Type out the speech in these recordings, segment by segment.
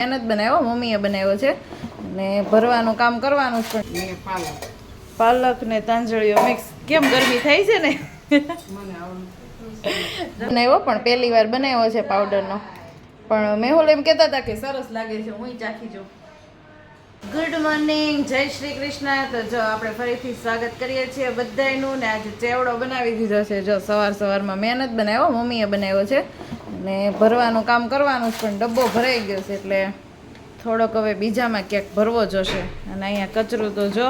મહેનત બનાવ્યો મમ્મીએ બનાવ્યો છે. ને ભરવાનું કામ કરવાનું છે. પણ પાલક. ને તાંજળીઓ મિક્સ કેમ ગરમી થાય છે ને? બનાવ્યો પણ પહેલી વાર બનાવ્યો છે પાવડરનો પણ મેહુલ એમ કહેતા હતા કે સરસ લાગે છે હું ચાખી જાઉં. ગુડ મોર્નિંગ જય શ્રી કૃષ્ણ. તો જો આપણે ફરીથી સ્વાગત કરીએ છીએ બધાનું ને આજે ચેવડો બનાવી દીધો છે. જો સવાર સવારમાં મહેનત બનાવ્યો મમ્મીએ બનાવ્યો છે. ને ભરવાનું કામ કરવાનું જ, પણ ડબ્બો ભરાઈ ગયો છે એટલે થોડોક હવે બીજામાં ક્યાંક ભરવો જોશે અને અહીંયા કચરું તો જો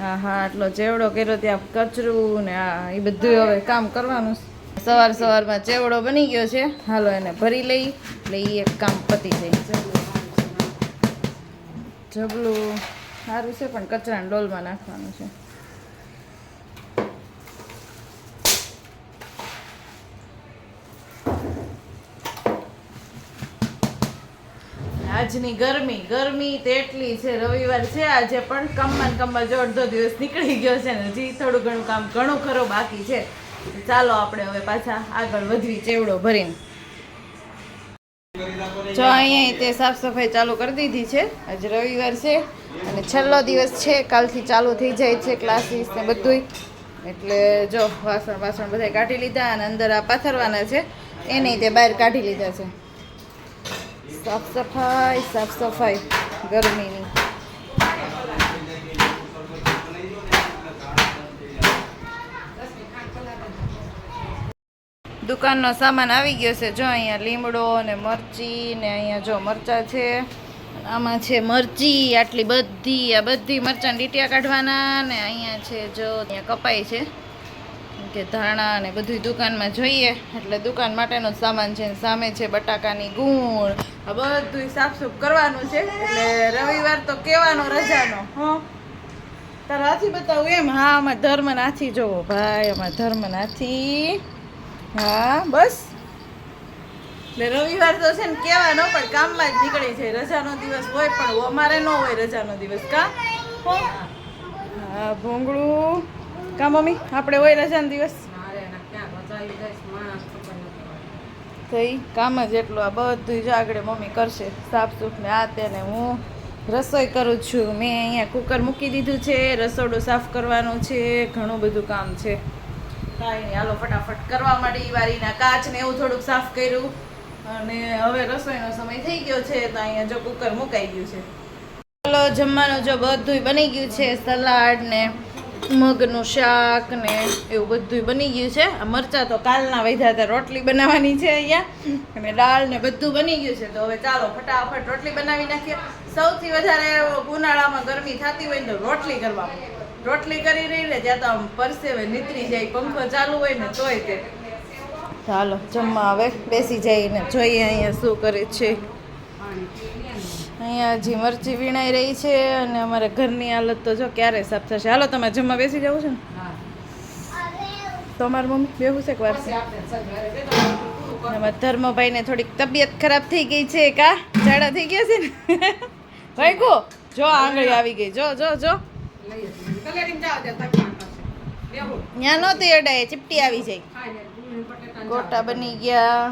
હા આટલો ચેવડો કર્યો ત્યાં કચરું ને આ, એ બધું હવે કામ કરવાનું છે. સવાર સવારમાં ચેવડો બની ગયો છે. હાલો એને ભરી લઈ, એટલે એ એક કામ પતી જાય. જબલું સારું છે, પણ કચરાના ડોલમાં નાખવાનું છે. આજની ગરમી ગરમી તેટલી છે, રવિવાર છે આજે પણ કમમાં કમમાં જો અડધો દિવસ નીકળી ગયો છે ને હજી થોડું ઘણું કામ ઘણું ખરો બાકી છે. ચાલો આપણે હવે પાછા આગળ વધવી ચેવડો ભરીને. જો અહીંયા તે સાફ સફાઈ ચાલુ કરી દીધી છે. આજે રવિવાર છે અને છેલ્લો દિવસ છે, કાલથી ચાલુ થઈ જાય છે ક્લાસીસ ને બધુંય. એટલે જો વાસણ વાસણ બધા કાઢી લીધા અને અંદર આ પાથરવાના છે. એને તે બહાર કાઢી લીધા છે. સાફ સફાઈ સાફ સફાઈ ગરમીની. દુકાનનો સામાન આવી ગયો છે. જો અહીંયા લીમડો ને મરચી ને અહીંયા જો મરચા છે. આમાં છે મરચી, આટલી બધી, આ બધી મરચાં ડીટિયા કાઢવાના ને અહીંયા છે જો, અહીંયા કપાઈ છે. કે ધાણા ને બધું દુકાનમાં જોઈએ. એટલે દુકાન માટેનો સામાન છે સામે છે બટાકાની ગુણ. આ બધું સાફસૂફ કરવાનું છે. એટલે રવિવાર તો કેવાનો રજાનો, હં. તારા હાથી બતાવું એમ? હા, અમારા ધર્મ નાથી જોવો ભાઈ, અમારા ધર્મ નાથી હા, બસ. એટલે રવિવાર તો છે ને કહેવાનો, પણ કામમાં જ નીકળી જાય રજાનો દિવસ હોય પણ અમારે ન હોય રજાનો દિવસ, કા? હા, ભોંગળું. કા મમ્મી? આપણે હોય રજાનો દિવસ. તો ઈ કામ જ એટલું આ બધું જ આગળ મમ્મી કરશે. સાફ સૂફ ને આ તેને હું રસોઈ કરું છું. મેં અહીંયા કુકર મૂકી દીધું છે રસોડું સાફ કરવાનું છે ઘણું બધું કામ છે. કાંઈ નહીં હાલો ફટાફટ કરવા માટે ઈ વારીના કાચ ને એવું થોડુંક સાફ કર્યું. અને હવે રસોઈનો સમય થઈ ગયો છે તો અહીંયા જો કુકર મુકાઈ ગયું છે. ચાલો જમવાનું જો બધું બની ગયું છે સલાડ ને મગનું શાક ને એવું બધું બની ગયું છે. આ મરચાં તો કાલના વધ્યા હતા, રોટલી બનાવવાની છે અહીંયા. અને દાળ ને બધું બની ગયું છે. તો હવે ચાલો ફટાફટ રોટલી બનાવી નાખીએ. સૌથી વધારે ઉનાળામાં ગરમી થતી હોય ને રોટલી કરવામાં રોટલી કરી રહી ને જ્યાં તો આમ પરસેવે નીતરી જાય, પંખો ચાલુ હોય ને તોય તે. ચાલો જમવા હવે બેસી જઈને જોઈએ અહીંયા શું કરે છે. અહીંયા હજી મરચી વીણાઈ રહી છે અને અમારે ઘરની હાલત તો જો ક્યારે સાફ થશે. હાલો તમે જમવા બેસી જવું છે ને? હા. તો અમારી મમ્મી બેહું છે વાર છે. ધર્મભાઈને થોડીક તબિયત ખરાબ થઈ ગઈ છે કા ઝાડા થઈ ગયા છે ને? ભાઈ ગો જો આંગળી આવી ગઈ. જો જો જો. ત્યાં નહોતી અડાય ચીપટી આવી જાય. ગોટા બની ગયા.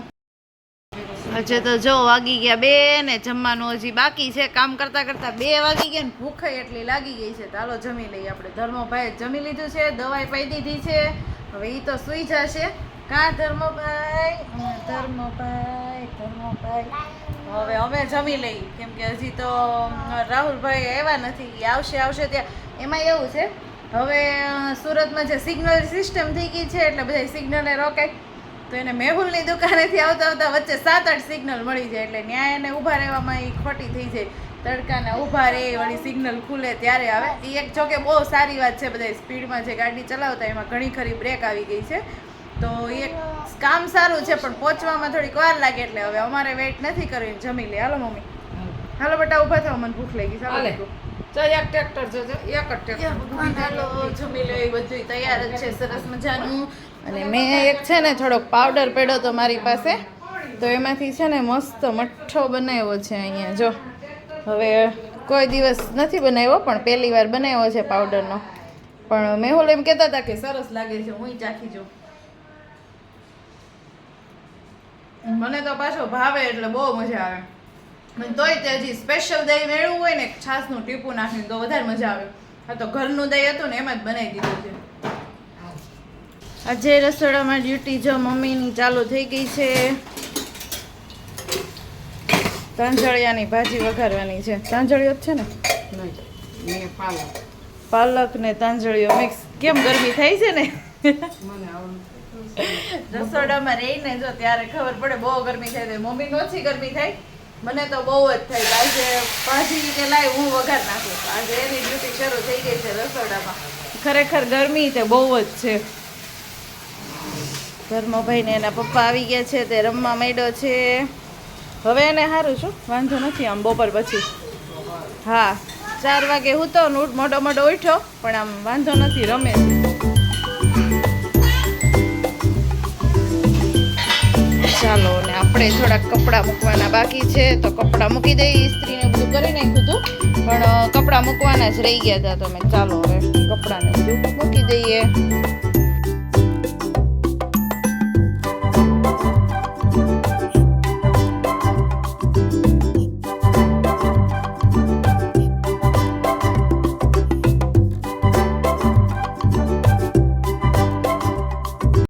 હજે તો જો વાગી ગયા બે ને જમવાનું હજી બાકી છે. કામ કરતા કરતા બે વાગી ગયા ને ભૂખ એટલી લાગી ગઈ છે. ચાલો જમી લઈએ આપણે. ધર્મભાઈ જમી લીધું છે, દવાઈ પાઈ દીધી છે. હવે એ તો સુઈ જશે. કા ધર્મભાઈ? ધર્મભાઈ ધર્મભાઈ. હવે અમે જમી લઈએ કેમ કે હજી તો રાહુલભાઈ આવ્યા નથી. એ આવશે આવશે ત્યાં. એમાં એવું છે, હવે સુરતમાં જે સિગ્નલ સિસ્ટમ થઈ ગઈ છે, એટલે બધા સિગ્નલે રોકાય. તો એને મેહુલની દુકાનેથી આવતા આવતા વચ્ચે સાત આઠ સિગ્નલ મળી જાય એટલે ન્યાય એને ઊભા રહેવામાં એ ખોટી થઈ જાય. તડકાના ઊભા રહે વળી સિગ્નલ ખુલે ત્યારે આવે. એ એક જોકે બહુ સારી વાત છે બધા સ્પીડમાં જે ગાડી ચલાવતા એમાં ઘણી ખરી બ્રેક આવી ગઈ છે. તો એ કામ સારું છે પણ પહોંચવામાં થોડીક વાર લાગે એટલે હવે અમારે વેઇટ નથી કરવી જમી લે. હાલો મમ્મી. હાલો. બેટા ઊભા થાવ મને ભૂખ લાગી ચાલો હાલે. એક ટ્રેક્ટર જોજો એક જ ટ્રેક્ટર જમી લે બધું તૈયાર જ છે સરસ મજાનું. અને મેં એક છે ને થોડોક પાવડર પડ્યો તો મારી પાસે. તો એમાંથી છે ને મસ્ત મઠ્ઠો બનાવ્યો છે અહીંયા જો. હવે કોઈ દિવસ નથી બનાવ્યો પણ પહેલી વાર બનાવ્યો છે પાવડરનો પણ મેહુલ એમ કહેતા હતા કે સરસ લાગે છે હું ચાખી જાઉં. મને તો પાછો ભાવે એટલે બહુ મજા આવે. મને તોય તે હજી સ્પેશિયલ દહીં મેળવું હોય ને છાસનું ટીપું નાખીને તો વધારે મજા આવે. આ તો ઘરનું દહીં હતું ને એમ જ બનાવી દીધું છે. આજે રસોડામાં ડ્યુટી જો મમ્મીની ચાલુ થઈ ગઈ છે. તાંજળિયાની ભાજી વઘારવાની છે. તાંજળિયો જ છે ને? પાલક. પાલક ને તાંજળિયો મિક્સ કેમ ગરમી થાય છે ને? રસોડામાં રહીને જો ત્યારે ખબર પડે બહુ ગરમી થાય મમ્મી ઓછી ગરમી થાય? મને તો બહુ જ થાય આજે ભાજી કે લાય હું વઘાર નાખું. આજે એની ડ્યુટી શરૂ થઈ ગઈ છે રસોડામાં. ખરેખર ગરમી તે બહુ જ છે. ધર્મભાઈ ને એના પપ્પા આવી ગયા છે, તે રમવા માંડ્યો છે. હવે એને સારું છું વાંધો નથી, આમ બપોર પછી. હા, ચાર વાગે હું તો નૂટ મોટો મોટો ઉઠ્યો પણ આમ વાંધો નથી, રમે ચાલો આપણે થોડાક કપડાં મૂકવાના બાકી છે, તો કપડાં મૂકી દઈએ ઇસ્ત્રીને બધું કરી નાખ્યું હતું પણ કપડાં મૂકવાના જ રહી ગયા હતા તો મેં ચાલો હવે કપડાંને બધું મૂકી દઈએ.